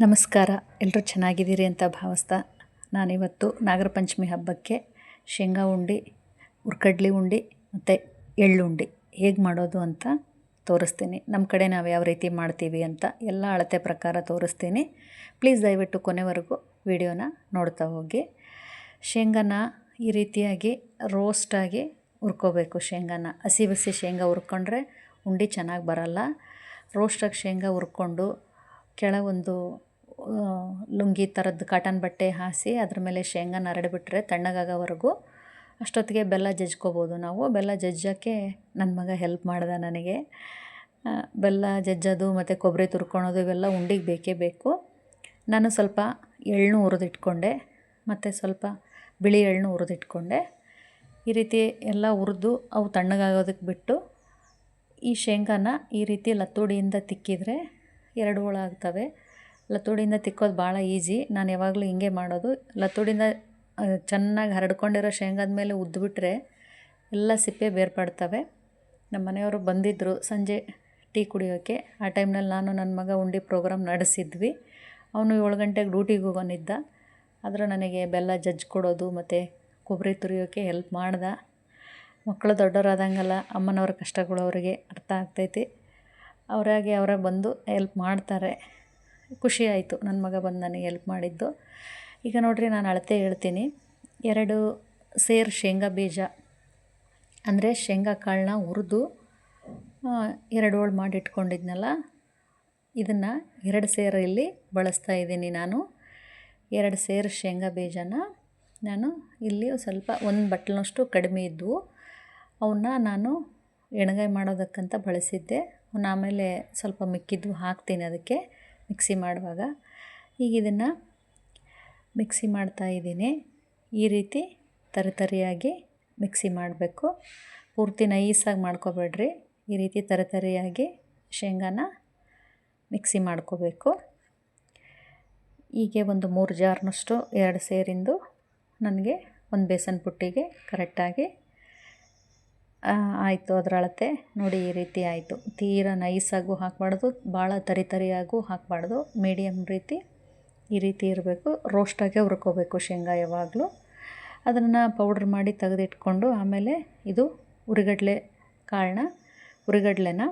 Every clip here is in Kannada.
ನಮಸ್ಕಾರ. ಎಲ್ಲರೂ ಚೆನ್ನಾಗಿದ್ದೀರಿ ಅಂತ ಭಾವಿಸ್ತಾ ನಾನಿವತ್ತು ನಾಗರ ಪಂಚಮಿ ಹಬ್ಬಕ್ಕೆ ಶೇಂಗಾ ಉಂಡೆ, ಹುರ್ಕಡ್ಲಿ ಉಂಡೆ ಮತ್ತು ಎಳ್ಳುಂಡೆ. ಹೇಗೆ ಮಾಡೋದು ಅಂತ ತೋರಿಸ್ತೀನಿ. ನಮ್ಮ ಕಡೆ ನಾವು ಯಾವ ರೀತಿ ಮಾಡ್ತೀವಿ ಅಂತ ಎಲ್ಲ ಅಳತೆ ಪ್ರಕಾರ ತೋರಿಸ್ತೀನಿ. ಪ್ಲೀಸ್ ದಯವಿಟ್ಟು ಕೊನೆವರೆಗೂ ವಿಡಿಯೋನ ನೋಡ್ತಾ ಹೋಗಿ. ಶೇಂಗಾನ ಈ ರೀತಿಯಾಗಿ ರೋಸ್ಟಾಗಿ ಹುರ್ಕೋಬೇಕು ಶೇಂಗಾನ. ಹಸಿ, ಬಸಿ ಶೇಂಗಾ ಹುರ್ಕೊಂಡ್ರೆ ಉಂಡೆ ಚೆನ್ನಾಗಿ ಬರಲ್ಲ. ರೋಸ್ಟಾಗಿ ಶೇಂಗಾ ಹುರ್ಕೊಂಡು ಕೆಳಗೊಂದು ಲುಂಗಿ ಥರದ್ದು ಕಾಟನ್ ಬಟ್ಟೆ ಹಾಸಿ ಅದ್ರ ಮೇಲೆ ಶೇಂಗಾನ ಹರಡ್ಬಿಟ್ರೆ ತಣ್ಣಗಾಗೋವರೆಗೂ ಅಷ್ಟೊತ್ತಿಗೆ ಬೆಲ್ಲ ಜಜ್ಕೋಬೋದು ನಾವು. ಬೆಲ್ಲ ಜಜ್ಜೋಕ್ಕೆ ನನ್ನ ಮಗ ಹೆಲ್ಪ್ ಮಾಡ್ದೆ ನನಗೆ. ಬೆಲ್ಲ ಜಜ್ಜೋದು ಮತ್ತು ಕೊಬ್ಬರಿ ತುರ್ಕೊಳೋದು ಇವೆಲ್ಲ ಉಂಡಿಗೆ ಬೇಕೇ ಬೇಕು. ನಾನು ಸ್ವಲ್ಪ ಎಳ್ಳು ಹುರಿದಿಟ್ಕೊಂಡೆ, ಮತ್ತು ಸ್ವಲ್ಪ ಬಿಳಿ ಎಳ್ಳು ಹುರಿದಿಟ್ಕೊಂಡೆ. ಈ ರೀತಿ ಎಲ್ಲ ಹುರಿದು ಅವು ತಣ್ಣಗಾಗೋದಕ್ಕೆ ಬಿಟ್ಟು ಈ ಶೇಂಗಾನ ಈ ರೀತಿ ಲತ್ತೋಡಿಯಿಂದ ತಿಕ್ಕಿದರೆ ಎರಡು ಹೋಳು ಆಗ್ತವೆ. ಲತ್ತುಡಿಯಿಂದ ತಿಕ್ಕೋದು ಭಾಳ ಈಜಿ. ನಾನು ಯಾವಾಗಲೂ ಹಿಂಗೆ ಮಾಡೋದು. ಲತ್ತುಡಿಯಿಂದ ಚೆನ್ನಾಗಿ ಹರಡ್ಕೊಂಡಿರೋ ಶೇಂಗಾದ ಮೇಲೆ ಉದ್ದುಬಿಟ್ರೆ ಎಲ್ಲ ಸಿಪ್ಪೆ ಬೇರ್ಪಡ್ತವೆ. ನಮ್ಮ ಮನೆಯವರು ಬಂದಿದ್ದರು ಸಂಜೆ ಟೀ ಕುಡಿಯೋಕ್ಕೆ ಆ ಟೈಮ್ನಲ್ಲಿ ನಾನು ನನ್ನ ಮಗ ಉಂಡಿ ಪ್ರೋಗ್ರಾಮ್ ನಡೆಸಿದ್ವಿ. ಅವನು ಏಳು ಗಂಟೆಗೆ ಡ್ಯೂಟಿಗೆ ಹೋಗೋನಿದ್ದ. ಆದರೂ ನನಗೆ ಬೆಲ್ಲ ಜಜ್ಜಿ ಕೊಡೋದು ಮತ್ತು ಕೊಬ್ಬರಿ ತುರಿಯೋಕ್ಕೆ ಹೆಲ್ಪ್ ಮಾಡ್ದೆ. ಮಕ್ಕಳು ದೊಡ್ಡವರಾದಂಗೆಲ್ಲ ಅಮ್ಮನವ್ರ ಕಷ್ಟಗಳು ಅವರಿಗೆ ಅರ್ಥ ಆಗ್ತೈತಿ. ಅವರಾಗೆ ಅವರೇ ಬಂದು ಹೆಲ್ಪ್ ಮಾಡ್ತಾರೆ. ಖುಷಿ ಆಯಿತು. ನನ್ನ ಮಗ ಬಂದು ನನಗೆ ಹೆಲ್ಪ್ ಮಾಡಿದ್ದು. ಈಗ ನೋಡಿರಿ ನಾನು ಅಳತೆ ಹೇಳ್ತೀನಿ. ಎರಡು ಸೇರು ಶೇಂಗಾ ಬೀಜ. ಅಂದರೆ ಶೇಂಗಾ ಕಾಳನ್ನ ಹುರಿದು ಎರಡು ಹೋಳು ಮಾಡಿ ಇಟ್ಕೊಂಡಿದ್ನಲ್ಲ ಇದನ್ನು ಎರಡು ಸೇರು ಇಲ್ಲಿ ಬಳಸ್ತಾ ಇದ್ದೀನಿ ನಾನು. ಎರಡು ಸೇರು ಶೇಂಗಾ ಬೀಜನ ನಾನು ಇಲ್ಲಿ ಸ್ವಲ್ಪ ಒಂದು ಬಟ್ಲನಷ್ಟು ಕಡಿಮೆ ಇದ್ದವು ಅವನ್ನ ನಾನು ಎಣ್ಗಾಯಿ ಮಾಡೋದಕ್ಕಂತ ಬಳಸಿದ್ದೆ. ಅವನ್ನ ಆಮೇಲೆ ಸ್ವಲ್ಪ ಮಿಕ್ಕಿದ್ದು ಹಾಕ್ತೀನಿ ಅದಕ್ಕೆ ಮಿಕ್ಸಿ ಮಾಡುವಾಗ. ಈಗ ಇದನ್ನು ಮಿಕ್ಸಿ ಮಾಡ್ತಾಯಿದ್ದೀನಿ ಈ ರೀತಿ ತರಿತರಿಯಾಗಿ ಮಿಕ್ಸಿ ಮಾಡಬೇಕು. ಪೂರ್ತಿ ನೈಸಾಗಿ ಮಾಡ್ಕೋಬೇಡ್ರಿ. ಈ ರೀತಿ ತರಿತರಿಯಾಗಿ ಶೇಂಗಾನ ಮಿಕ್ಸಿ ಮಾಡ್ಕೋಬೇಕು. ಹೀಗೆ ಒಂದು ಮೂರು ಜಾರ್ನಷ್ಟು ಎರಡು ಸೇರಿಂದು ನನಗೆ ಒಂದು ಬೇಸನ್ ಪುಟ್ಟಿಗೆ ಕರೆಕ್ಟಾಗಿ ಆಯಿತು ಅದರ ಅಳತೆ. ನೋಡಿ ಈ ರೀತಿ ಆಯಿತು. ತೀರ ನೈಸಾಗೂ ಹಾಕಬಾರ್ದು, ಭಾಳ ತರಿ ತರಿಯಾಗೂ ಹಾಕಬಾರ್ದು. ಮೀಡಿಯಮ್ ರೀತಿ ಈ ರೀತಿ ಇರಬೇಕು. ರೋಸ್ಟಾಗೆ ಹುರ್ಕೋಬೇಕು ಶೇಂಗಾ ಯಾವಾಗಲೂ. ಅದನ್ನು ಪೌಡ್ರ್ ಮಾಡಿ ತೆಗೆದಿಟ್ಕೊಂಡು ಆಮೇಲೆ ಇದು ಉರಿಗಡಲೆ ಕಾಳನ್ನ ಉರಿಗಡಲೆನ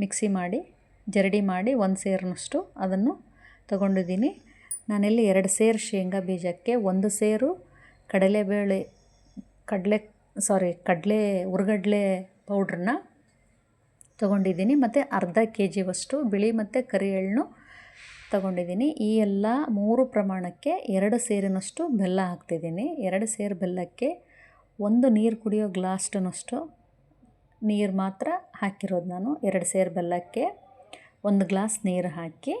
ಮಿಕ್ಸಿ ಮಾಡಿ, ಜರಡಿ ಮಾಡಿ ಒಂದು ಸೇರಿನಷ್ಟು ಅದನ್ನು ತಗೊಂಡಿದ್ದೀನಿ. ನಾನಿಲ್ಲಿ ಎರಡು ಸೇರು ಶೇಂಗಾ ಬೀಜಕ್ಕೆ, ಒಂದು ಸೇರು ಕಡಲೆಬೇಳೆ, ಕಡಲೆ ಸಾರಿ ಕಡಲೆ ಹುರ್ಗಡ್ಲೆ ಪೌಡ್ರನ್ನ ತೊಗೊಂಡಿದ್ದೀನಿ. ಮತ್ತು ಅರ್ಧ ಕೆ ಜಿವಷ್ಟು ಬಿಳಿ ಮತ್ತು ಕರಿ ತಗೊಂಡಿದ್ದೀನಿ ತೊಗೊಂಡಿದ್ದೀನಿ. ಈ ಎಲ್ಲ ಮೂರು ಪ್ರಮಾಣಕ್ಕೆ ಎರಡು ಸೇರಿನಷ್ಟು ಬೆಲ್ಲ ಹಾಕ್ತಿದ್ದೀನಿ. ಎರಡು ಸೇರು ಬೆಲ್ಲಕ್ಕೆ ಒಂದು ನೀರು ಕುಡಿಯೋ ಗ್ಲಾಸ್ಟನಷ್ಟು ನೀರು ಮಾತ್ರ ಹಾಕಿರೋದು ನಾನು. ಎರಡು ಸೇರು ಬೆಲ್ಲಕ್ಕೆ ಒಂದು ಗ್ಲಾಸ್ ನೀರು ಹಾಕಿ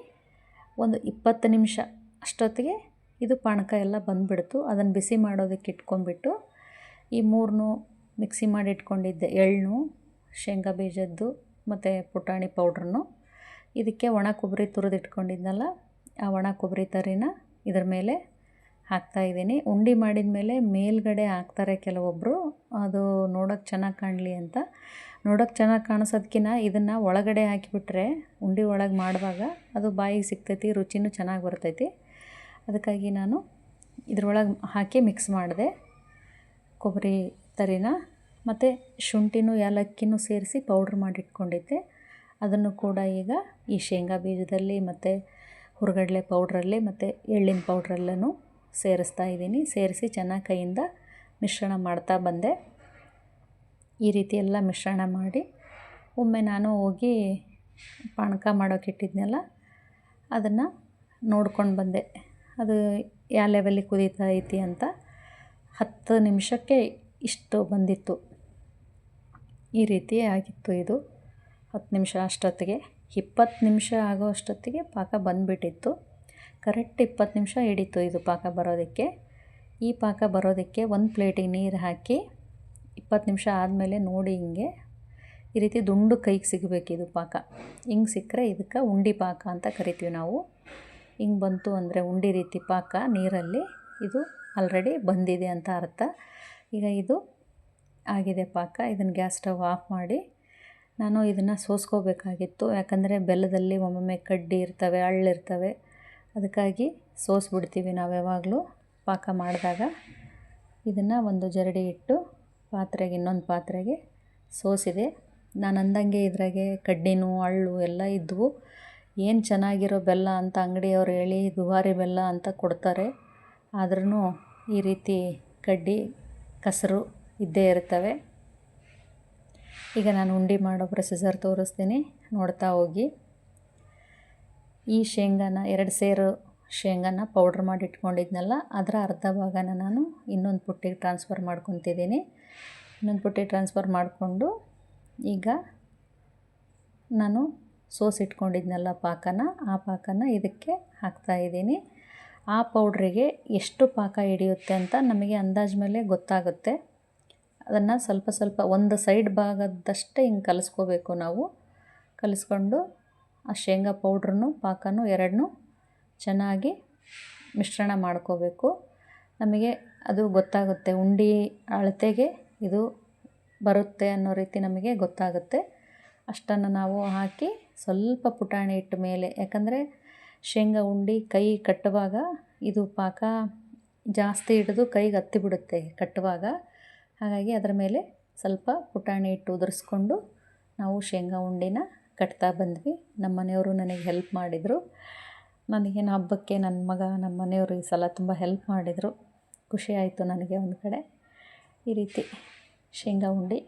ಒಂದು ಇಪ್ಪತ್ತು ನಿಮಿಷ ಅಷ್ಟೊತ್ತಿಗೆ ಇದು ಪಾನಕ ಎಲ್ಲ ಬಂದುಬಿಡ್ತು. ಅದನ್ನು ಬಿಸಿ ಮಾಡೋದಕ್ಕೆ ಇಟ್ಕೊಂಡ್ಬಿಟ್ಟು ಈ ಮೂರನ್ನೂ ಮಿಕ್ಸಿ ಮಾಡಿ ಇಟ್ಕೊಂಡಿದ್ದೆ ಎಳ್ಳು ಶೇಂಗಾ ಬೀಜದ್ದು ಮತ್ತು ಪುಟಾಣಿ ಪೌಡ್ರನ್ನು ಇದಕ್ಕೆ ಒಣ ಕೊಬ್ಬರಿ ತುರಿದಿಟ್ಕೊಂಡಿದ್ನಲ್ಲ, ಆ ಒಣ ಕೊಬ್ಬರಿ ತರಿನ ಇದ್ರ ಮೇಲೆ ಹಾಕ್ತಾ ಇದ್ದೀನಿ. ಉಂಡಿ ಮಾಡಿದ ಮೇಲೆ ಮೇಲ್ಗಡೆ ಹಾಕ್ತಾರೆ ಕೆಲವೊಬ್ಬರು ಅದು ನೋಡೋಕ್ಕೆ ಚೆನ್ನಾಗಿ ಕಾಣಲಿ ಅಂತ. ನೋಡೋಕ್ಕೆ ಚೆನ್ನಾಗಿ ಕಾಣಿಸೋದ್ಕಿಂತ ಇದನ್ನು ಒಳಗಡೆ ಹಾಕಿಬಿಟ್ರೆ, ಉಂಡೆ ಒಳಗೆ ಮಾಡುವಾಗ ಅದು ಬಾಯಿಗೆ ಸಿಗ್ತೈತಿ, ರುಚಿನೂ ಚೆನ್ನಾಗಿ ಬರ್ತೈತಿ. ಅದಕ್ಕಾಗಿ ನಾನು ಇದ್ರೊಳಗೆ ಹಾಕಿ ಮಿಕ್ಸ್ ಮಾಡಿದೆ. ಕೊಬ್ಬರಿ ತರಿನ ಮತ್ತು ಶುಂಠಿನೂ ಏಲಕ್ಕಿನೂ ಸೇರಿಸಿ ಪೌಡ್ರ್ ಮಾಡಿಟ್ಕೊಂಡಿದ್ದೆ. ಅದನ್ನು ಕೂಡ ಈಗ ಈ ಶೇಂಗಾ ಬೀಜದಲ್ಲಿ ಮತ್ತು ಹುರಗಡ್ಲೆ ಪೌಡ್ರಲ್ಲಿ ಮತ್ತು ಎಳ್ಳಿನ ಪೌಡ್ರಲ್ಲೂ ಸೇರಿಸ್ತಾ ಇದ್ದೀನಿ. ಸೇರಿಸಿ ಚೆನ್ನಾಗಿ ಕೈಯಿಂದ ಮಿಶ್ರಣ ಮಾಡ್ತಾ ಬಂದೆ. ಈ ರೀತಿ ಎಲ್ಲ ಮಿಶ್ರಣ ಮಾಡಿ ಒಮ್ಮೆ ನಾನು ಹೋಗಿ ಪಾನಕ ಮಾಡೋಕೆ ಇಟ್ಟಿದ್ನಲ್ಲ, ಅದನ್ನು ನೋಡ್ಕೊಂಡು ಬಂದೆ. ಅದು ಯಾವ ಲೆವೆಲಿಗೆ ಕುದೀತಾ ಐತಿ ಅಂತ. ಹತ್ತು ನಿಮಿಷಕ್ಕೆ ಇಷ್ಟು ಬಂದಿತ್ತು. ಈ ರೀತಿ ಆಗಿತ್ತು ಇದು. ಹತ್ತು ನಿಮಿಷ ಅಷ್ಟೊತ್ತಿಗೆ, ಇಪ್ಪತ್ತು ನಿಮಿಷ ಆಗೋ ಅಷ್ಟೊತ್ತಿಗೆ ಪಾಕ ಬಂದುಬಿಟ್ಟಿತ್ತು. ಕರೆಕ್ಟ್ ಇಪ್ಪತ್ತು ನಿಮಿಷ ಹಿಡಿತು ಇದು ಪಾಕ ಬರೋದಕ್ಕೆ. ಈ ಪಾಕ ಬರೋದಕ್ಕೆ ಒಂದು ಪ್ಲೇಟಿಗೆ ನೀರು ಹಾಕಿ ಇಪ್ಪತ್ತು ನಿಮಿಷ ಆದಮೇಲೆ ನೋಡಿ ಹಿಂಗೆ. ಈ ರೀತಿ ದುಂಡು ಕೈಗೆ ಸಿಗಬೇಕು ಇದು ಪಾಕ. ಹಿಂಗೆ ಸಿಕ್ಕರೆ ಇದಕ್ಕೆ ಉಂಡಿ ಪಾಕ ಅಂತ ಕರಿತೀವಿ ನಾವು. ಹಿಂಗೆ ಬಂತು ಅಂದರೆ ಉಂಡಿ ರೀತಿ ಪಾಕ ನೀರಲ್ಲಿ. ಇದು ಆಲ್ರೆಡಿ ಬಂದಿದೆ ಅಂತ ಅರ್ಥ. ಈಗ ಇದು ಆಗಿದೆ ಪಾಕ. ಇದನ್ನು ಗ್ಯಾಸ್ ಸ್ಟವ್ ಆಫ್ ಮಾಡಿ ನಾನು ಇದನ್ನು ಸೋಸ್ಕೋಬೇಕಾಗಿತ್ತು. ಯಾಕಂದರೆ ಬೆಲ್ಲದಲ್ಲಿ ಒಮ್ಮೊಮ್ಮೆ ಕಡ್ಡಿ ಇರ್ತವೆ ಹಳ್ಳಿರ್ತವೆ ಅದಕ್ಕಾಗಿ ಸೋಸ್ಬಿಡ್ತೀವಿ ನಾವು ಯಾವಾಗಲೂ ಪಾಕ ಮಾಡಿದಾಗ. ಇದನ್ನು ಒಂದು ಜರಡಿ ಇಟ್ಟು ಪಾತ್ರೆಗೆ, ಇನ್ನೊಂದು ಪಾತ್ರೆಗೆ ಸೋಸಿದೆ. ನಾನು ಅಂದಂಗೆ ಇದ್ರಾಗೆ ಕಡ್ಡಿನೂ ಅಳ್ಳು ಎಲ್ಲ ಇದ್ವು. ಏನು ಚೆನ್ನಾಗಿರೋ ಬೆಲ್ಲ ಅಂತ ಅಂಗಡಿಯವ್ರು ಹೇಳಿ ದುಬಾರಿ ಬೆಲ್ಲ ಅಂತ ಕೊಡ್ತಾರೆ. ಆದ್ರೂ ಈ ರೀತಿ ಕಡ್ಡಿ, ಕಸರು ಇದ್ದೇ ಇರ್ತವೆ. ಈಗ ನಾನು ಉಂಡೆ ಮಾಡೋ ಪ್ರೊಸೀಜರ್ ತೋರಿಸ್ತೀನಿ. ನೋಡ್ತಾ ಹೋಗಿ. ಈ ಶೇಂಗಾನ, ಎರಡು ಸೇರು ಶೇಂಗಾನ ಪೌಡ್ರ್ ಮಾಡಿ ಇಟ್ಕೊಂಡಿದ್ನಲ್ಲ, ಅದರ ಅರ್ಧ ಭಾಗನ ನಾನು ಇನ್ನೊಂದು ಪುಟ್ಟಿಗೆ ಟ್ರಾನ್ಸ್ಫರ್ ಮಾಡ್ಕೊತಿದ್ದೀನಿ. ಇನ್ನೊಂದು ಪುಟ್ಟಿ ಟ್ರಾನ್ಸ್ಫರ್ ಮಾಡಿಕೊಂಡು ಈಗ ನಾನು ಸೋಸಿಟ್ಕೊಂಡಿದ್ನಲ್ಲ ಪಾಕನ, ಆ ಪಾಕನ ಇದಕ್ಕೆ ಹಾಕ್ತಾಯಿದ್ದೀನಿ ಆ ಪೌಡ್ರಿಗೆ ಎಷ್ಟು ಪಾಕ ಹಿಡಿಯುತ್ತೆ ಅಂತ ನಮಗೆ ಅಂದಾಜು ಮೇಲೆ ಗೊತ್ತಾಗುತ್ತೆ. ಅದನ್ನು ಸ್ವಲ್ಪ ಸ್ವಲ್ಪ ಒಂದು ಸೈಡ್ ಭಾಗದಷ್ಟೇ ಹಿಂಗೆ ಕಲಿಸ್ಕೋಬೇಕು ನಾವು. ಕಲಿಸ್ಕೊಂಡು ಆ ಶೇಂಗಾ ಪೌಡ್ರನ್ನು ಪಾಕನೂ ಎರಡನ್ನೂ ಚೆನ್ನಾಗಿ ಮಿಶ್ರಣ ಮಾಡ್ಕೋಬೇಕು. ನಮಗೆ ಅದು ಗೊತ್ತಾಗುತ್ತೆ, ಉಂಡೆ ಅಳತೆಗೆ ಇದು ಬರುತ್ತೆ ಅನ್ನೋ ರೀತಿ ನಮಗೆ ಗೊತ್ತಾಗುತ್ತೆ. ಅಷ್ಟನ್ನು ನಾವು ಹಾಕಿ ಸ್ವಲ್ಪ ಪುಟಾಣಿ ಇಟ್ಟ ಮೇಲೆ, ಯಾಕಂದರೆ ಶೇಂಗಾ ಉಂಡೆ ಕೈ ಕಟ್ಟುವಾಗ ಇದು ಪಾಕ ಜಾಸ್ತಿ ಹಿಡಿದು ಕೈಗೆ ಹತ್ತಿಬಿಡುತ್ತೆ ಕಟ್ಟುವಾಗ. ಹಾಗಾಗಿ ಅದರ ಮೇಲೆ ಸ್ವಲ್ಪ ಪುಟಾಣಿ ಇಟ್ಟು ಉದುರಿಸ್ಕೊಂಡು ನಾವು ಶೇಂಗಾ ಉಂಡೆನ ಕಟ್ತಾ ಬಂದ್ವಿ. ನಮ್ಮ ಮನೆಯವರು ನನಗೆ ಹೆಲ್ಪ್ ಮಾಡಿದರು. ನನಗೇನು ಹಬ್ಬಕ್ಕೆ ನನ್ನ ಮಗ ನಮ್ಮ ಮನೆಯವರು ಈ ಸಲ ತುಂಬ ಹೆಲ್ಪ್ ಮಾಡಿದರು. ಖುಷಿ ಆಯಿತು ನನಗೆ ಒಂದು ಕಡೆ. ಈ ರೀತಿ ಶೇಂಗಾ ಉಂಡೆ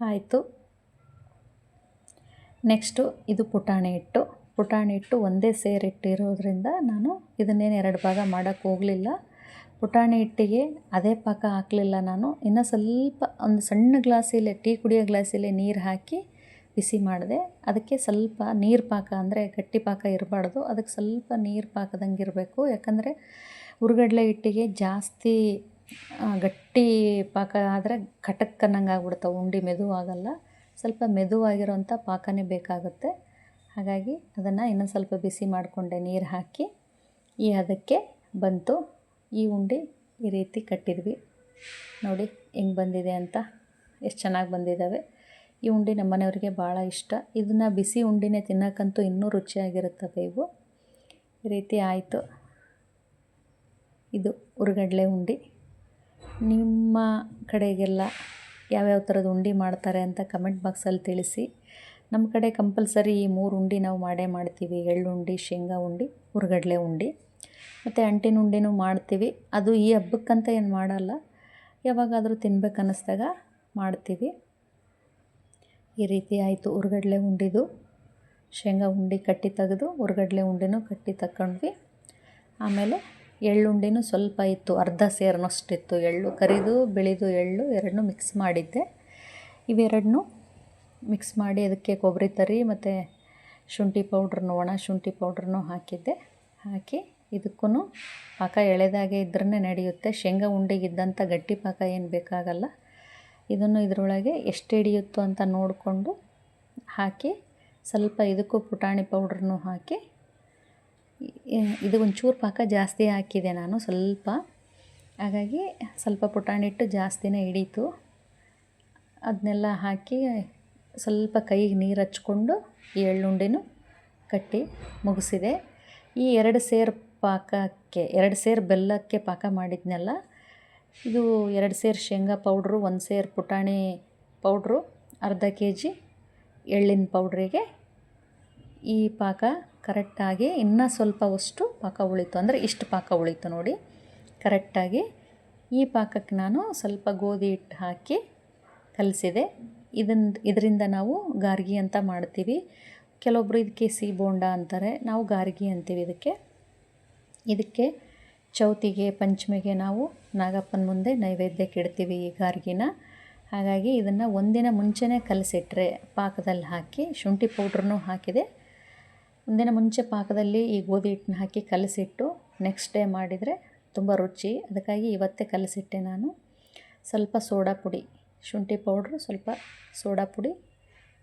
ಆಯಿತು. ನೆಕ್ಸ್ಟು ಇದು ಪುಟಾಣಿ ಹಿಟ್ಟು. ಪುಟಾಣಿ ಹಿಟ್ಟು ಒಂದೇ ಸೇರಿಟ್ಟಿರೋದ್ರಿಂದ ನಾನು ಇದನ್ನೇನು ಎರಡು ಭಾಗ ಮಾಡೋಕ್ಕೆ ಹೋಗಲಿಲ್ಲ. ಪುಟಾಣಿ ಹಿಟ್ಟಿಗೆ ಅದೇ ಪಾಕ ಹಾಕಲಿಲ್ಲ ನಾನು. ಇನ್ನು ಸ್ವಲ್ಪ ಒಂದು ಸಣ್ಣ ಗ್ಲಾಸಿಲೆ, ಟೀ ಕುಡಿಯೋ ಗ್ಲಾಸಿಲೆ ನೀರು ಹಾಕಿ ಬಿಸಿ ಮಾಡಿದೆ. ಅದಕ್ಕೆ ಸ್ವಲ್ಪ ನೀರು ಪಾಕ ಅಂದರೆ ಗಟ್ಟಿ ಪಾಕ ಇರಬಾರ್ದು. ಅದಕ್ಕೆ ಸ್ವಲ್ಪ ನೀರು ಪಾಕದಂಗೆ ಇರಬೇಕು. ಯಾಕಂದರೆ ಹುರ್ಗಡ್ಲೆ ಹಿಟ್ಟಿಗೆ ಜಾಸ್ತಿ ಗಟ್ಟಿ ಪಾಕ ಆದರೆ ಕಟಕ್ ಅನ್ನಂಗೆ ಆಗ್ಬಿಡ್ತಾವೆ ಉಂಡೆ ಮೆದುವಾಗಲ್ಲ. ಸ್ವಲ್ಪ ಮೆದುವಾಗಿರೋಂಥ ಪಾಕನೇ ಬೇಕಾಗುತ್ತೆ. ಹಾಗಾಗಿ ಅದನ್ನು ಇನ್ನೊಂದು ಸ್ವಲ್ಪ ಬಿಸಿ ಮಾಡಿಕೊಂಡೆ ನೀರು ಹಾಕಿ, ಈ ಅದಕ್ಕೆ ಬಂತು. ಈ ಉಂಡೆ ಈ ರೀತಿ ಕಟ್ಟಿದ್ವಿ. ನೋಡಿ ಹೆಂಗೆ ಬಂದಿದೆ ಅಂತ. ಎಷ್ಟು ಚೆನ್ನಾಗಿ ಬಂದಿದ್ದಾವೆ ಈ ಉಂಡೆ ನಮ್ಮ ಮನೆಯವ್ರಿಗೆ ಭಾಳ ಇಷ್ಟ. ಇದನ್ನು ಬಿಸಿ ಉಂಡೆನೇ ತಿನ್ನೋಕ್ಕಂತೂ ಇನ್ನೂ ರುಚಿಯಾಗಿರುತ್ತವೆ ಇವು. ಈ ರೀತಿ ಆಯಿತು. ಇದು ಉರುಗಡ್ಲೆ ಉಂಡೆ. ನಿಮ್ಮ ಕಡೆಗೆಲ್ಲ ಯಾವ್ಯಾವ ಥರದ ಉಂಡೆ ಮಾಡ್ತಾರೆ ಅಂತ ಕಮೆಂಟ್ ಬಾಕ್ಸಲ್ಲಿ ತಿಳಿಸಿ. ನಮ್ಮ ಕಡೆ ಕಂಪಲ್ಸರಿ ಈ ಮೂರು ಉಂಡೆ ನಾವು ಮಾಡೇ ಮಾಡ್ತೀವಿ. ಎಳ್ಳುಂಡೆ ಶೇಂಗಾ ಉಂಡೆ, ಹುರ್ಗಡ್ಲೆ ಉಂಡೆ. ಮತ್ತು ಅಂಟಿನ ಉಂಡೆನೂ ಮಾಡ್ತೀವಿ. ಅದು ಈ ಹಬ್ಬಕ್ಕಂತ ಏನು ಮಾಡಲ್ಲ. ಯಾವಾಗಾದರೂ ತಿನ್ಬೇಕು ಅನ್ನಿಸ್ದಾಗ ಮಾಡ್ತೀವಿ. ಈ ರೀತಿ ಆಯಿತು ಹುರ್ಗಡ್ಲೆ ಉಂಡಿದು. ಶೇಂಗಾ ಉಂಡೆ ಕಟ್ಟಿ ತೆಗೆದು ಹುರ್ಗಡ್ಲೆ ಉಂಡೆನೂ ಕಟ್ಟಿ ತಗೊಂಡ್ವಿ ಆಮೇಲೆ ಎಳ್ಳುಂಡೆನೂ ಸ್ವಲ್ಪ ಇತ್ತು, ಅರ್ಧ ಸೇರಿನಷ್ಟಿತ್ತು. ಎಳ್ಳು ಕರಿದು, ಬೆಳೆದು ಎಳ್ಳು ಎರಡನ್ನೂ ಮಿಕ್ಸ್ ಮಾಡಿದ್ದೆ. ಇವೆರಡನ್ನೂ ಮಿಕ್ಸ್ ಮಾಡಿ ಅದಕ್ಕೆ ಕೊಬ್ಬರಿ ತರಿ ಮತ್ತು ಶುಂಠಿ ಪೌಡ್ರನ್ನು ಒಣ ಶುಂಠಿ ಪೌಡ್ರನ್ನು ಹಾಕಿದ್ದೆ. ಹಾಕಿ ಇದಕ್ಕೂ ಪಾಕ ಎಳೆದಾಗೆ ಇದ್ರೇ ನಡೆಯುತ್ತೆ. ಶೇಂಗಾ ಉಂಡೆಗಿದ್ದಂಥ ಗಟ್ಟಿ ಪಾಕ ಏನು ಬೇಕಾಗಲ್ಲ. ಇದನ್ನು ಇದರೊಳಗೆ ಎಷ್ಟು ಹಿಡಿಯುತ್ತೋ ಅಂತ ನೋಡಿಕೊಂಡು ಹಾಕಿ ಸ್ವಲ್ಪ ಇದಕ್ಕೂ ಪುಟಾಣಿ ಪೌಡ್ರನ್ನು ಹಾಕಿ ಇದು ಒಂಚೂರು ಪಾಕ ಜಾಸ್ತಿ ಹಾಕಿದೆ ನಾನು ಸ್ವಲ್ಪ. ಹಾಗಾಗಿ ಸ್ವಲ್ಪ ಪುಟಾಣಿ ಹಿಟ್ಟು ಜಾಸ್ತಿನೇ ಹಿಡೀತು. ಅದನ್ನೆಲ್ಲ ಹಾಕಿ ಸ್ವಲ್ಪ ಕೈಗೆ ನೀರು ಹಚ್ಕೊಂಡು ಈ ಎಳ್ಳುಂಡೆನೂ ಕಟ್ಟಿ ಮುಗಿಸಿದೆ. ಈ ಎರಡು ಸೇರು ಪಾಕಕ್ಕೆ, ಎರಡು ಸೇರು ಬೆಲ್ಲಕ್ಕೆ ಪಾಕ ಮಾಡಿದ್ನಲ್ಲ, ಇದು ಎರಡು ಸೇರು ಶೇಂಗಾ ಪೌಡ್ರು, ಒಂದು ಸೇರು ಪುಟಾಣಿ ಪೌಡ್ರು, ಅರ್ಧ ಕೆ ಜಿ ಎಳ್ಳಿನ ಪೌಡ್ರಿಗೆ ಈ ಪಾಕ ಕರೆಕ್ಟಾಗಿ ಇನ್ನೂ ಸ್ವಲ್ಪವಷ್ಟು ಪಾಕ ಉಳಿತು. ಅಂದರೆ ಇಷ್ಟು ಪಾಕ ಉಳಿತು ನೋಡಿ. ಕರೆಕ್ಟಾಗಿ ಈ ಪಾಕಕ್ಕೆ ನಾನು ಸ್ವಲ್ಪ ಗೋಧಿ ಹಿಟ್ಟು ಹಾಕಿ ಕಲಸಿದೆ. ಇದನ್ನು ಇದರಿಂದ ನಾವು ಗಾರ್ಗಿ ಅಂತ ಮಾಡ್ತೀವಿ. ಕೆಲವೊಬ್ಬರು ಇದಕ್ಕೆ ಸಿಹಿ ಬೋಂಡ ಅಂತಾರೆ, ನಾವು ಗಾರ್ಗಿ ಅಂತೀವಿ ಇದಕ್ಕೆ. ಇದಕ್ಕೆ ಚೌತಿಗೆ, ಪಂಚಮಿಗೆ ನಾವು ನಾಗಪ್ಪನ ಮುಂದೆ ನೈವೇದ್ಯಕ್ಕೆ ಇಡ್ತೀವಿ ಈ ಗಾರ್ಗಿನ. ಹಾಗಾಗಿ ಇದನ್ನು ಒಂದಿನ ಮುಂಚೆನೇ ಕಲಸಿಟ್ರೆ ಪಾಕದಲ್ಲಿ ಹಾಕಿ, ಶುಂಠಿ ಪೌಡ್ರನ್ನೂ ಹಾಕಿದೆ. ಒಂದಿನ ಮುಂಚೆ ಪಾಕದಲ್ಲಿ ಈ ಗೋಧಿ ಹಿಟ್ಟನ್ನ ಹಾಕಿ ಕಲಸಿಟ್ಟು ನೆಕ್ಸ್ಟ್ ಡೇ ಮಾಡಿದರೆ ತುಂಬ ರುಚಿ. ಅದಕ್ಕಾಗಿ ಇವತ್ತೇ ಕಲಸಿಟ್ಟೆ ನಾನು. ಸ್ವಲ್ಪ ಸೋಡಾ ಪುಡಿ. ಶುಂಠಿ ಪೌಡ್ರು, ಸ್ವಲ್ಪ ಸೋಡಾ ಪುಡಿ.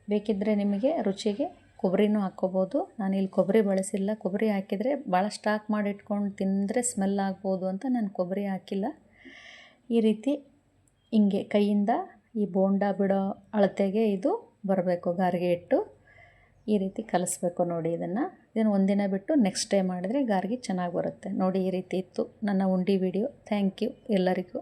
ಬೇಕಿದ್ದರೆ ನಿಮಗೆ ರುಚಿಗೆ ಕೊಬ್ಬರಿನೂ ಹಾಕ್ಕೋಬೋದು. ಇಲ್ಲಿ ಕೊಬ್ಬರಿ ಬಳಸಿಲ್ಲ. ಕೊಬ್ಬರಿ ಹಾಕಿದರೆ ಭಾಳ ಸ್ಟಾಕ್ ಮಾಡಿ ಇಟ್ಕೊಂಡು ತಿಂದರೆ ಸ್ಮೆಲ್ ಆಗ್ಬೋದು ಅಂತ ನಾನು ಕೊಬ್ಬರಿ ಹಾಕಿಲ್ಲ. ಈ ರೀತಿ ಹಿಂಗೆ ಕೈಯಿಂದ ಈ ಬೋಂಡ ಬಿಡೋ ಅಳತೆಗೆ ಇದು ಬರಬೇಕು, ಗಾರ್ಗೆ ಇಟ್ಟು ಈ ರೀತಿ ಕಲಿಸ್ಬೇಕು ನೋಡಿ ಇದನ್ನು. ಇದನ್ನು ಒಂದಿನ ಬಿಟ್ಟು ನೆಕ್ಸ್ಟ್ ಡೇ ಮಾಡಿದರೆ ಗಾರ್ಗಿ ಚೆನ್ನಾಗಿ ಬರುತ್ತೆ. ನೋಡಿ ಈ ರೀತಿ ಇತ್ತು ನನ್ನ ಉಂಡಿ ವಿಡಿಯೋ ಥ್ಯಾಂಕ್ ಯು ಎಲ್ಲರಿಗೂ.